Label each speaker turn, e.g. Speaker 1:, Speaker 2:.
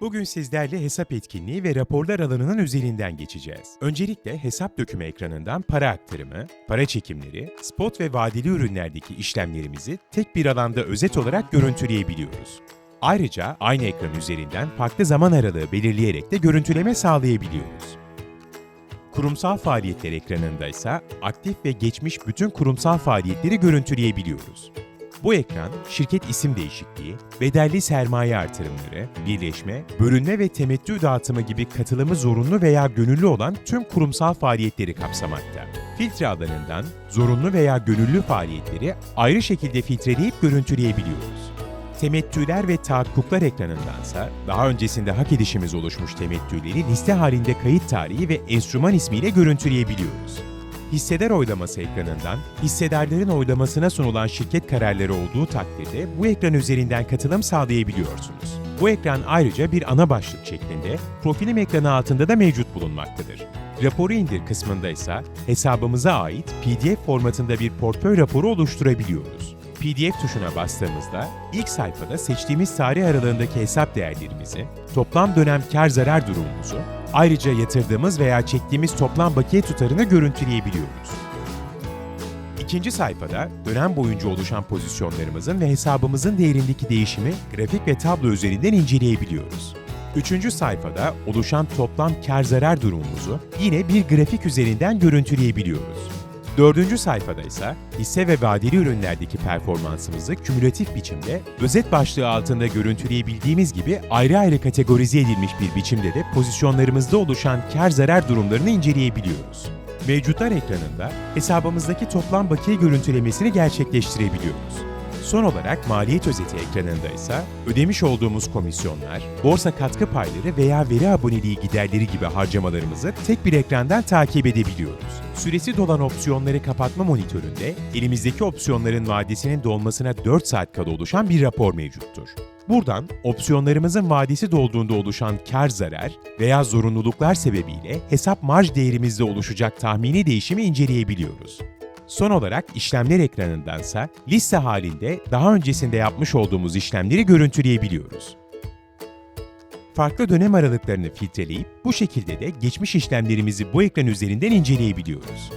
Speaker 1: Bugün sizlerle hesap etkinliği ve raporlar alanının üzerinden geçeceğiz. Öncelikle hesap dökümü ekranından para aktarımı, para çekimleri, spot ve vadeli ürünlerdeki işlemlerimizi tek bir alanda özet olarak görüntüleyebiliyoruz. Ayrıca aynı ekran üzerinden farklı zaman aralığı belirleyerek de görüntüleme sağlayabiliyoruz. Kurumsal faaliyetler ekranında ise aktif ve geçmiş bütün kurumsal faaliyetleri görüntüleyebiliyoruz. Bu ekran, şirket isim değişikliği, bedelli sermaye artırımları, birleşme, bölünme ve temettü dağıtımı gibi katılımı zorunlu veya gönüllü olan tüm kurumsal faaliyetleri kapsamakta. Filtre alanından zorunlu veya gönüllü faaliyetleri ayrı şekilde filtreleyip görüntüleyebiliyoruz. Temettüler ve tahakkuklar ekranındansa daha öncesinde hak edişimiz oluşmuş temettüleri liste halinde kayıt tarihi ve enstrüman ismiyle görüntüleyebiliyoruz. Hissedar oylaması ekranından hissedarların oylamasına sunulan şirket kararları olduğu takdirde bu ekran üzerinden katılım sağlayabiliyorsunuz. Bu ekran ayrıca bir ana başlık şeklinde profilim ekranı altında da mevcut bulunmaktadır. Raporu indir kısmında ise hesabımıza ait PDF formatında bir portföy raporu oluşturabiliyoruz. PDF tuşuna bastığımızda ilk sayfada seçtiğimiz tarih aralığındaki hesap değerlerimizi, toplam dönem kar zarar durumumuzu, ayrıca yatırdığımız veya çektiğimiz toplam bakiye tutarını görüntüleyebiliyoruz. İkinci sayfada dönem boyunca oluşan pozisyonlarımızın ve hesabımızın değerindeki değişimi grafik ve tablo üzerinden inceleyebiliyoruz. Üçüncü sayfada oluşan toplam kar zarar durumumuzu yine bir grafik üzerinden görüntüleyebiliyoruz. Dördüncü sayfada ise hisse ve vadeli ürünlerdeki performansımızı kümülatif biçimde özet başlığı altında görüntüleyebildiğimiz gibi ayrı ayrı kategorize edilmiş bir biçimde de pozisyonlarımızda oluşan kar zarar durumlarını inceleyebiliyoruz. Mevcutlar ekranında hesabımızdaki toplam bakiye görüntülemesini gerçekleştirebiliyoruz. Son olarak maliyet özeti ekranında ise ödemiş olduğumuz komisyonlar, borsa katkı payları veya veri aboneliği giderleri gibi harcamalarımızı tek bir ekrandan takip edebiliyoruz. Süresi dolan opsiyonları kapatma monitöründe elimizdeki opsiyonların vadesinin dolmasına 4 saat kala oluşan bir rapor mevcuttur. Buradan opsiyonlarımızın vadesi dolduğunda oluşan kar zarar veya zorunluluklar sebebiyle hesap marj değerimizde oluşacak tahmini değişimi inceleyebiliyoruz. Son olarak işlemler ekranındansa liste halinde daha öncesinde yapmış olduğumuz işlemleri görüntüleyebiliyoruz. Farklı dönem aralıklarını filtreleyip bu şekilde de geçmiş işlemlerimizi bu ekran üzerinden inceleyebiliyoruz.